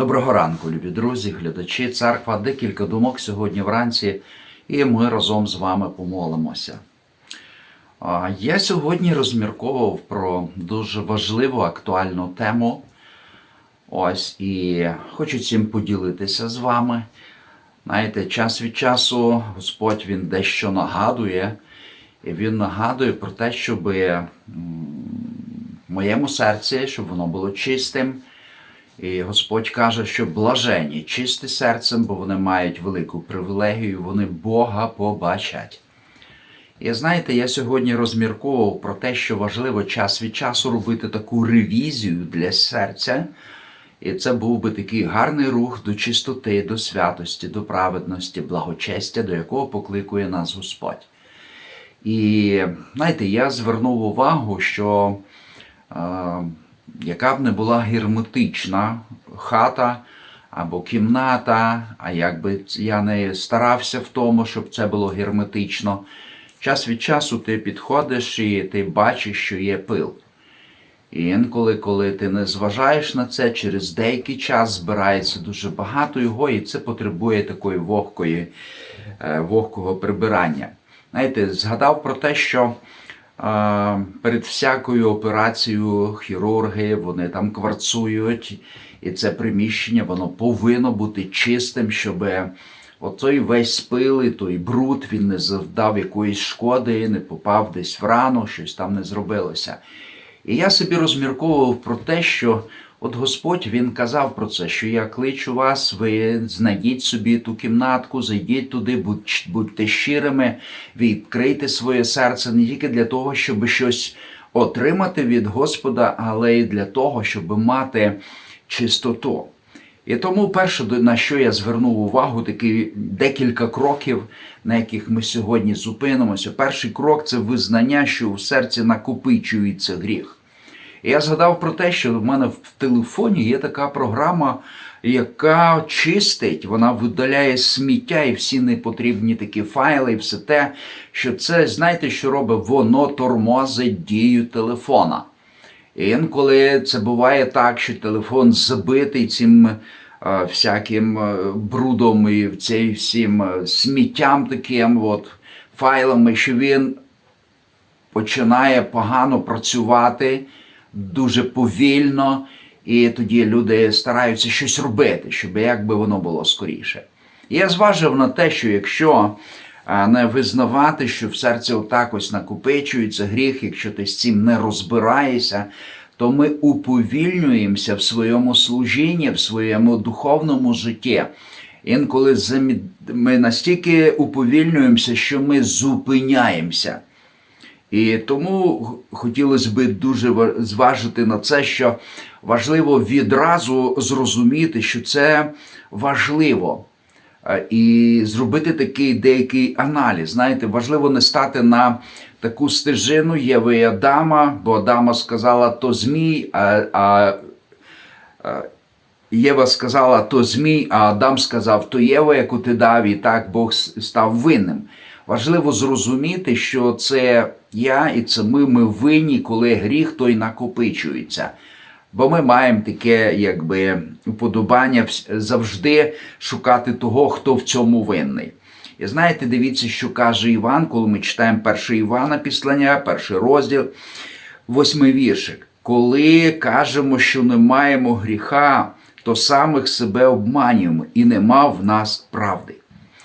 Доброго ранку, любі друзі, глядачі, церква, декілька думок сьогодні вранці, і ми разом з вами помолимося. Я сьогодні розмірковував про дуже важливу актуальну тему. Ось і хочу цим поділитися з вами. Знаєте, час від часу Господь Він дещо нагадує, і Він нагадує про те, щоб в моєму серці, щоб воно було чистим. І Господь каже, що блажені, чисті серцем, бо вони мають велику привілегію, вони Бога побачать. І знаєте, я сьогодні розмірковував про те, що важливо час від часу робити таку ревізію для серця. І це був би такий гарний рух до чистоти, до святості, до праведності, благочестя, до якого покликує нас Господь. І знаєте, я звернув увагу, що е, яка б не була герметична хата або кімната, а якби я не старався в тому, щоб це було герметично, час від часу ти підходиш і ти бачиш, що є пил. І інколи, коли ти не зважаєш на це, через деякий час збирається дуже багато його, і це потребує такої вогкої, е, вогкого прибирання. Знаєте, згадав про те, що перед всякою операцією хірурги вони там кварцують, і це приміщення воно повинно бути чистим, щоб отой весь пил і той бруд він не завдав якоїсь шкоди, не попав десь в рану, щось там не зробилося. І я собі розмірковував про те, що от Господь Він казав про це, що я кличу вас, ви знайдіть собі ту кімнатку, зайдіть туди, будь- будьте щирими, відкрийте своє серце не тільки для того, щоб щось отримати від Господа, але й для того, щоб мати чистоту. І тому перше, на що я звернув увагу, такі декілька кроків, на яких ми сьогодні зупинимося. Перший крок це визнання, що у серці накопичується гріх. Я згадав про те, що в мене в телефоні є така програма, яка чистить, вона видаляє сміття і всі непотрібні такі файли, і все те, що це, знаєте, що робить? Воно тормозить дію телефона. І інколи це буває так, що телефон забитий цим е, всяким е, брудом і цим всім е, сміттям таким, от, файлами, що він починає погано працювати дуже повільно, і тоді люди стараються щось робити, щоб якби воно було скоріше. Я зважив на те, що якщо не визнавати, що в серці отак ось накопичується гріх, якщо ти з цим не розбираєшся, то ми уповільнюємося в своєму служінні, в своєму духовному житті. Інколи ми настільки уповільнюємося, що ми зупиняємося. І тому хотілося би дуже зважити на це, що важливо відразу зрозуміти, що це важливо. Е, І зробити такий деякий аналіз. Знаєте, важливо не стати на таку стежину Єви і Адама, бо Адама сказала то змій, а, а Єва сказала то змій, а Адам сказав то Єва, яку ти дав, і так Бог став винним. Важливо зрозуміти, що це я і це ми, ми винні, коли гріх той накопичується. Бо ми маємо таке, якби уподобання завжди шукати того, хто в цьому винний. І знаєте, дивіться, що каже Іван, коли ми читаємо перше Івана післання, перший розділ, восьмий віршик. Коли кажемо, що не маємо гріха, то самих себе обманюємо і нема в нас правди.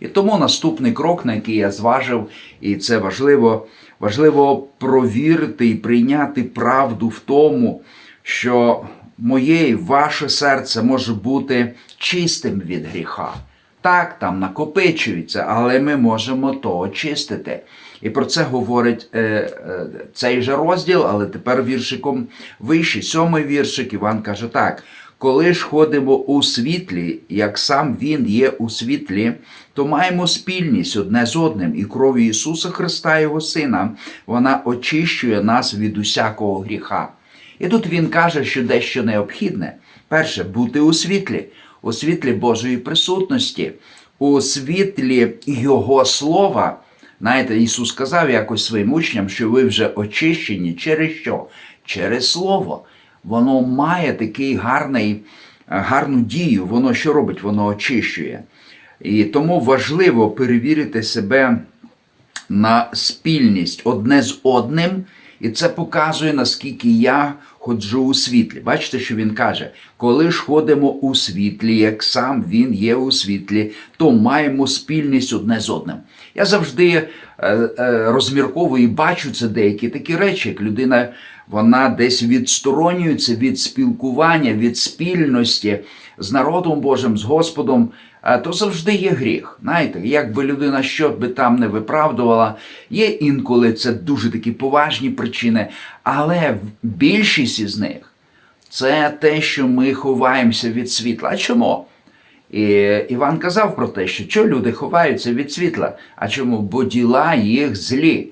І тому наступний крок, на який я зважив, і це важливо, важливо провірити і прийняти правду в тому, що моє і ваше серце може бути чистим від гріха. Так, там накопичується, але ми можемо то очистити. І про це говорить е, е, цей же розділ, але тепер віршиком вищий. Сьомий віршик Іван каже так: коли ж ходимо у світлі, як сам Він є у світлі, то маємо спільність одне з одним, і кров'ю Ісуса Христа, Його Сина, вона очищує нас від усякого гріха. І тут він каже, що дещо необхідне. Перше, бути у світлі, у світлі Божої присутності, у світлі Його слова. Знаєте, Ісус сказав якось своїм учням, що ви вже очищені через що? Через Слово. Воно має такий гарний гарну дію, воно що робить? Воно очищує. І тому важливо перевірити себе на спільність одне з одним, і це показує, наскільки я ходжу у світлі. Бачите, що він каже: коли ж ходимо у світлі, як сам він є у світлі, то маємо спільність одне з одним. Я завжди е, е, розмірковую і бачу це деякі такі речі, як людина. Вона десь відсторонюється від спілкування, від спільності з народом Божим, з Господом, то завжди є гріх. Знаєте, якби людина що би там не виправдувала, є інколи це дуже такі поважні причини, але більшість із них це те, що ми ховаємося від світла. А чому? І Іван казав про те, що що люди ховаються від світла. А чому? Бо діла їх злі.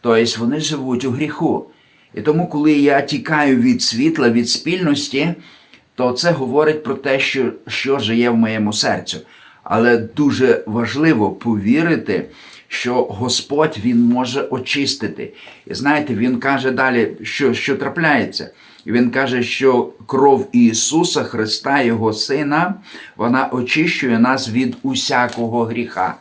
Тобто вони живуть у гріху. І тому, коли я тікаю від світла, від спільності, то це говорить про те, що, що живе в моєму серцю. Але дуже важливо повірити, що Господь Він може очистити. І знаєте, Він каже далі, що, що трапляється. Він каже, що кров Ісуса Христа, Його Сина, вона очищує нас від усякого гріха.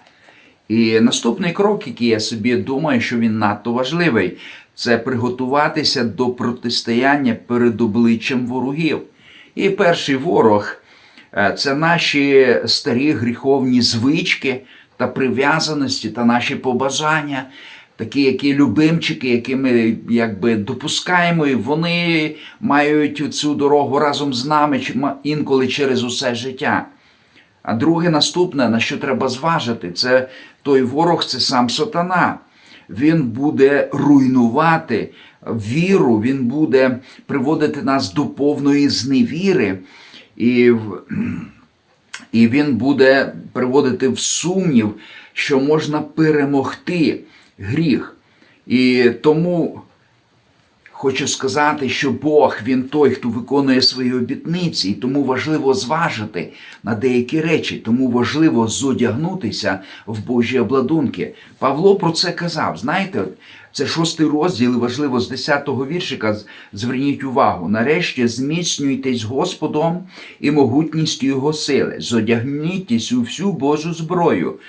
І наступний крок, який я собі думаю, що він надто важливий, це приготуватися до протистояння перед обличчям ворогів. І перший ворог е, це наші старі гріховні звички та прив'язаності та наші побажання, такі, які любимчики, які ми якби допускаємо, і вони мають цю дорогу разом з нами інколи через усе життя. А друге, наступне, на що треба зважити, це той ворог, це сам сатана. Він буде руйнувати віру, він буде приводити нас до повної зневіри, і, і він буде приводити в сумнів, що можна перемогти гріх. І тому Хочу сказати, що Бог він той, хто виконує свої обітниці, і тому важливо зважити на деякі речі, тому важливо зодягнутися в Божі обладунки. Павло про це казав. Знаєте, це шостий розділ, і важливо з 10-го віршика. Зверніть увагу. Нарешті зміцнюйтесь Господом і могутністю Його сили. Зодягнітесь у всю Божу зброю,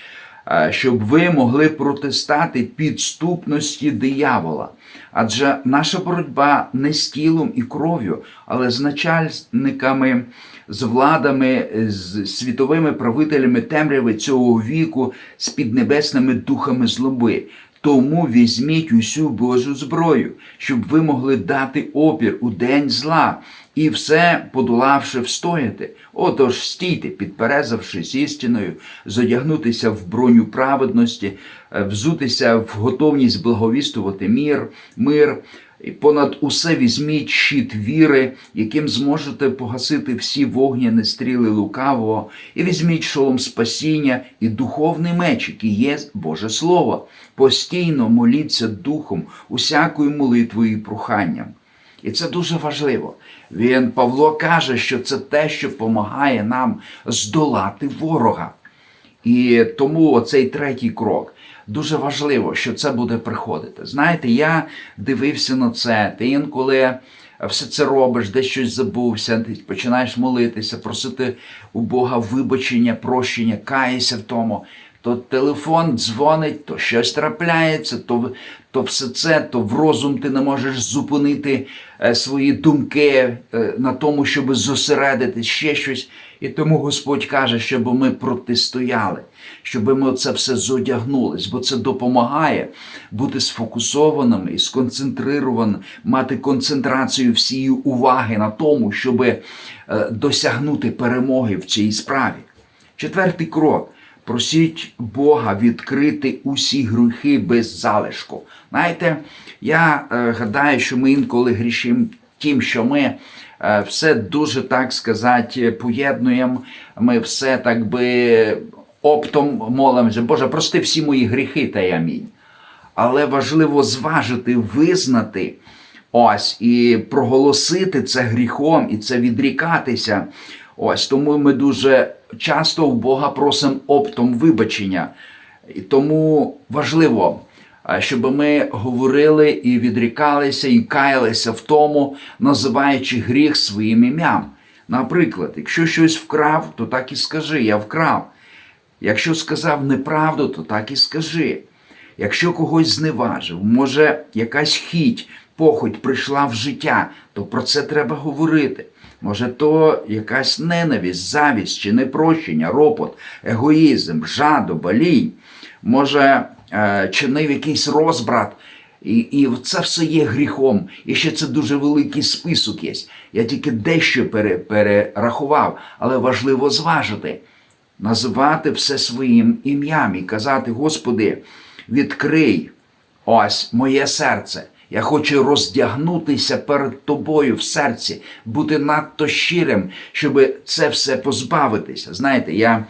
щоб ви могли протистати підступності диявола. Адже наша боротьба не з тілом і кров'ю, але з начальниками, з владами, з світовими правителями темряви цього віку, з піднебесними духами злоби. Тому візьміть усю Божу зброю, щоб ви могли дати опір у день зла і все подолавши встояти. Отож, стійте, підперезавшись істиною, зодягнутися в броню праведності, е, взутися в готовність благовістувати мір, мир. І понад усе візьміть щит віри, яким зможете погасити всі вогняні стріли лукавого, і візьміть шолом спасіння і духовний меч, який є Боже Слово. Постійно моліться духом, усякою молитвою і проханням. І це дуже важливо. Він Павло каже, що це те, що допомагає нам здолати ворога. І тому оцей третій крок дуже важливо, що це буде приходити. Знаєте, я дивився на це, ти інколи все це робиш, десь щось забувся, ти починаєш молитися, просити у Бога вибачення, прощення, каєшся в тому. То телефон дзвонить, то щось трапляється, то то все це, то в розум ти не можеш зупинити свої думки е, на тому, щоб зосередити ще щось. І тому Господь каже, щоб ми протистояли, щоб ми це все зодягнулись, бо це допомагає бути сфокусованими і сконцентрованими, мати концентрацію всієї уваги на тому, щоб е, досягнути перемоги в цій справі. Четвертий крок. Просіть Бога відкрити усі гріхи без залишку. Знаєте, я е, гадаю, що ми інколи грішимо тим, що ми е, все дуже так сказати поєднуємо. Ми все так би оптом молимося. Боже, прости всі мої гріхи та й амінь. Але важливо зважити, визнати ось і проголосити це гріхом, і це відрікатися. Ось тому ми дуже часто у Бога просимо оптом вибачення. І тому важливо, щоб ми говорили і відрікалися, і каялися в тому, називаючи гріх своїм ім'ям. Наприклад, якщо щось вкрав, то так і скажи, я вкрав. Якщо сказав неправду, то так і скажи. Якщо когось зневажив, може якась хіть, похоть прийшла в життя, то про це треба говорити. Може, то якась ненависть, завість чи непрощення, ропот, егоїзм, жадоба, лінь, може, е, чинив якийсь розбрат. І, і це все є гріхом. І ще це дуже великий список є. Я тільки дещо пере, перерахував, але важливо зважити, називати все своїм ім'ям і казати: Господи, відкрий ось моє серце. Я хочу роздягнутися перед тобою в серці, бути надто щирим, щоб це все позбавитися. Знаєте, я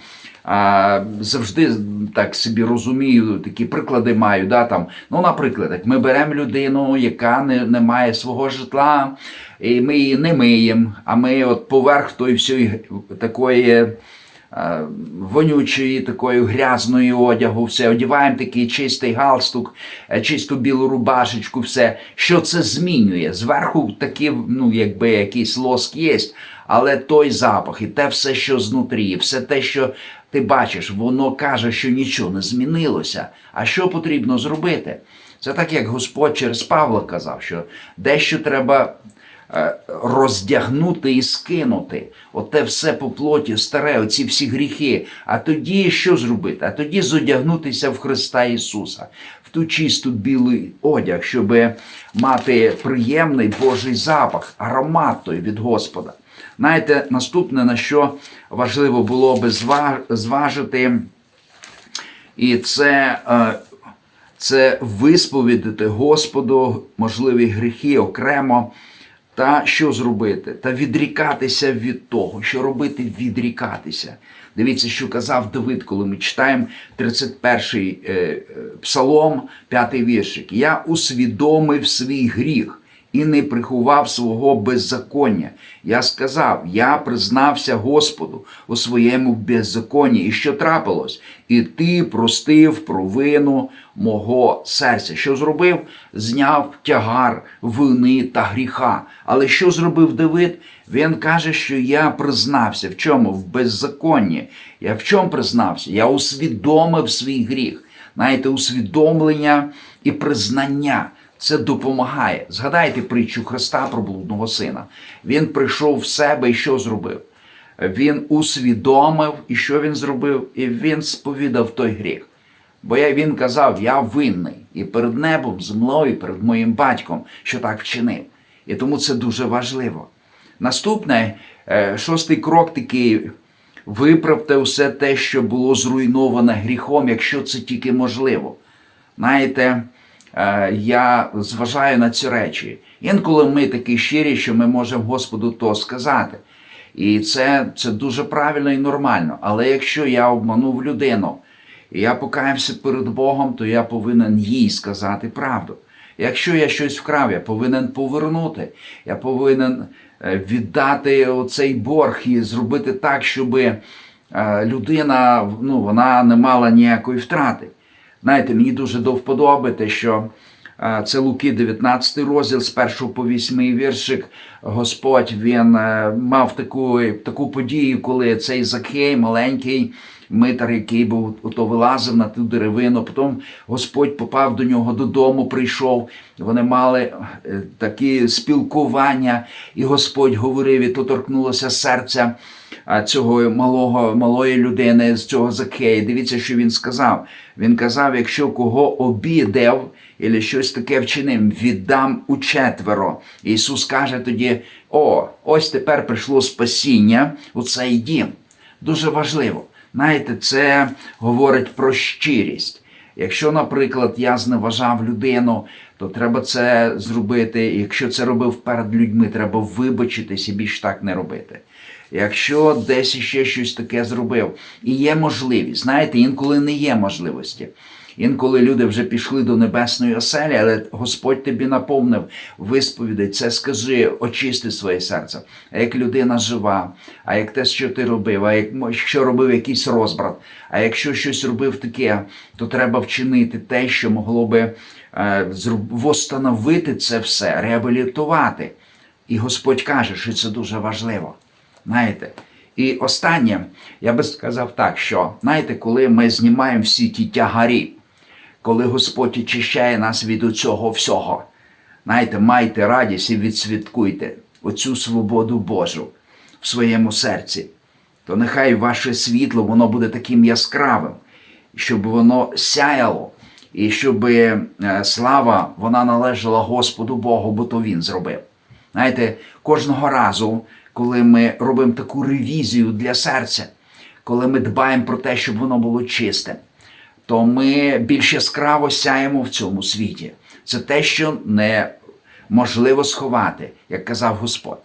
а, завжди так собі розумію, такі приклади маю. Да, там, ну, Наприклад, як ми беремо людину, яка не, не має свого житла, і ми її не миємо, а ми от поверх тої всієї такої. Е, Вонючої, такої грязної одягу, все одягаємо такий чистий галстук, е, чисту білу рубашечку, все. Що це змінює? Зверху такі, ну, якби якийсь лоск є, але той запах і те все, що знутрі, все те, що ти бачиш, воно каже, що нічого не змінилося. А що потрібно зробити? Це так, як Господь через Павла казав, що дещо треба роздягнути і скинути. Оте все по плоті старе, оці всі гріхи. А тоді що зробити? А тоді зодягнутися в Христа Ісуса, в ту чисту білий одяг, щоб мати приємний Божий запах, аромат той від Господа. Знаєте, наступне, на що важливо було би зважити, і це, е, це висповідати Господу можливі гріхи окремо. Та що зробити? Та відрікатися від того. Що робити? Відрікатися. Дивіться, що казав Давид, коли ми читаємо 31-й е, е, псалом, 5-й віршик. Я усвідомив свій гріх і не приховав свого беззаконня. Я сказав, я признався Господу у своєму беззаконні. І що трапилось? І ти простив провину мого серця. Що зробив? Зняв тягар вини та гріха. Але що зробив Давид? Він каже, що я признався. В чому? В беззаконні. Я в чому признався? Я усвідомив свій гріх. Знаєте, усвідомлення і признання. Це допомагає. Згадайте притчу Христа про блудного сина. Він прийшов в себе і що зробив? Він усвідомив, і що він зробив? І він сповідав той гріх. Бо він казав, я винний і перед небом, землею, і перед моїм батьком, що так вчинив. І тому це дуже важливо. Наступне, е, шостий крок такий. Виправте усе те, що було зруйноване гріхом, якщо це тільки можливо. Знаєте, я зважаю на ці речі. Інколи ми такі щирі, що ми можемо Господу то сказати. І це, це дуже правильно і нормально. Але якщо я обманув людину, і я покаявся перед Богом, то я повинен їй сказати правду. Якщо я щось вкрав, я повинен повернути. Я повинен е, віддати оцей борг і зробити так, щоб людина ну, вона не мала ніякої втрати. Знаєте, мені дуже до вподоби те, що е, це Луки, 19 розділ з 1 по 8 віршик. Господь він е, мав таку, таку подію, коли цей Закхей, маленький митар, який був ото вилазив на ту деревину. Потім Господь попав до нього додому, прийшов. Вони мали е, такі спілкування, і Господь говорив, і то торкнулося серця цього малого, малої людини, з цього Закхея. Дивіться, що він сказав. Він казав: якщо кого обідав, або щось таке вчинив, віддам у четверо. Ісус каже тоді: О, ось тепер прийшло спасіння у цей дім. Дуже важливо. Знаєте, це говорить про щирість. Якщо, наприклад, я зневажав людину, то треба це зробити. Якщо це робив перед людьми, треба вибачитись і більш так не робити. Якщо десь іще щось таке зробив, і є можливість, знаєте, інколи не є можливості. Інколи люди вже пішли до небесної оселі, але Господь тобі наповнив висповідей, це скажи, очисти своє серце. А як людина жива, а як те, що ти робив, а як, якщо робив якийсь розбрат, а якщо щось робив таке, то треба вчинити те, що могло би восстановити це все, реабілітувати. І Господь каже, що це дуже важливо. Знаєте, і останнє, я би сказав так, що знаєте, коли ми знімаємо всі ті тягарі, коли Господь очищає нас від цього всього, знаєте, майте радість і відсвяткуйте оцю свободу Божу в своєму серці, то нехай ваше світло воно буде таким яскравим, щоб воно сяяло, і щоб е, слава вона належала Господу Богу, бо то Він зробив. Знаєте, кожного разу, коли ми робимо таку ревізію для серця, коли ми дбаємо про те, щоб воно було чисте, то ми більш яскраво сяємо в цьому світі. Це те, що неможливо сховати, як казав Господь.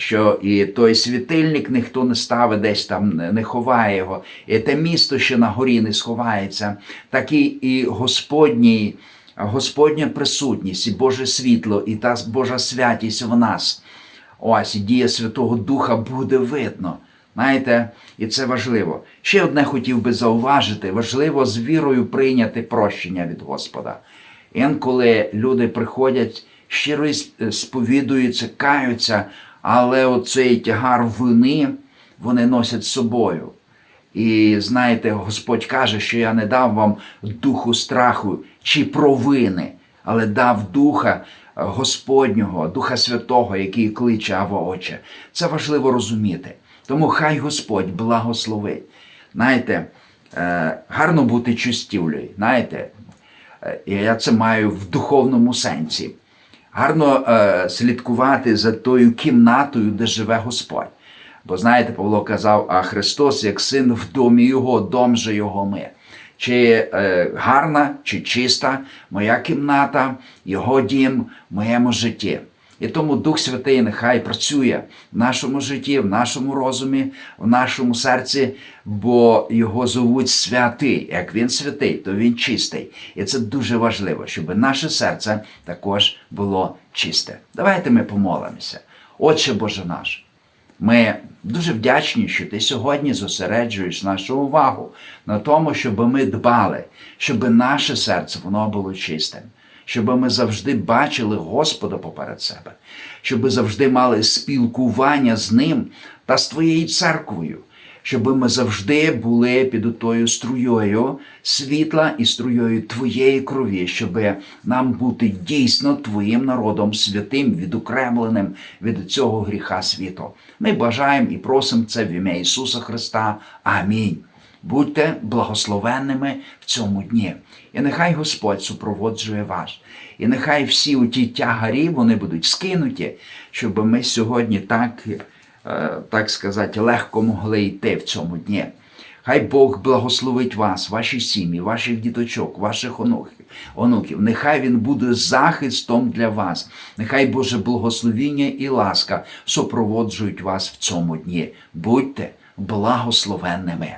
Що і той світильник ніхто не ставить десь там, не ховає його, і те місто, що на горі не сховається, так і, і Господній, Господня присутність, і Боже світло, і та Божа святість в нас. Ось і дія Святого Духа буде видно. Знаєте, і це важливо. Ще одне хотів би зауважити: важливо з вірою прийняти прощення від Господа. Інколи люди приходять, щиро сповідуються, каються, але оцей тягар вини вони носять з собою. І знаєте, Господь каже, що я не дав вам духу страху чи провини, але дав духа Господнього, Духа Святого, який кличе Ава Отче. Це важливо розуміти. Тому хай Господь благословить. Знаєте, е, гарно бути чистівлею. Знаєте, Е, я це маю в духовному сенсі. Гарно е, слідкувати за тою кімнатою, де живе Господь. Бо знаєте, Павло казав, а Христос як син в домі Його, дом же Його ми. Чи е, гарна, чи чиста моя кімната, Його дім в моєму житті. І тому Дух Святий нехай працює в нашому житті, в нашому розумі, в нашому серці, бо його зовуть святий. Як він святий, то він чистий. І це дуже важливо, щоб наше серце також було чисте. Давайте ми помолимося. Отче Боже наш. Ми дуже вдячні, що ти сьогодні зосереджуєш нашу увагу на тому, щоб ми дбали, щоб наше серце воно було чистим, щоб ми завжди бачили Господа поперед себе, щоб завжди мали спілкування з Ним та з Твоєю церквою, щоб ми завжди були під тою струєю світла і струєю Твоєї крові, щоб нам бути дійсно Твоїм народом святим, відокремленим від цього гріха світу. Ми бажаємо і просимо це в ім'я Ісуса Христа. Амінь. Будьте благословенними в цьому дні. І нехай Господь супроводжує вас. І нехай всі оті тягарі вони будуть скинуті, щоб ми сьогодні так, е, так сказати, легко могли йти в цьому дні. Хай Бог благословить вас, ваші сім'ї, ваших діточок, ваших онуків. Нехай Він буде захистом для вас. Нехай Боже благословіння і ласка супроводжують вас в цьому дні. Будьте благословенними.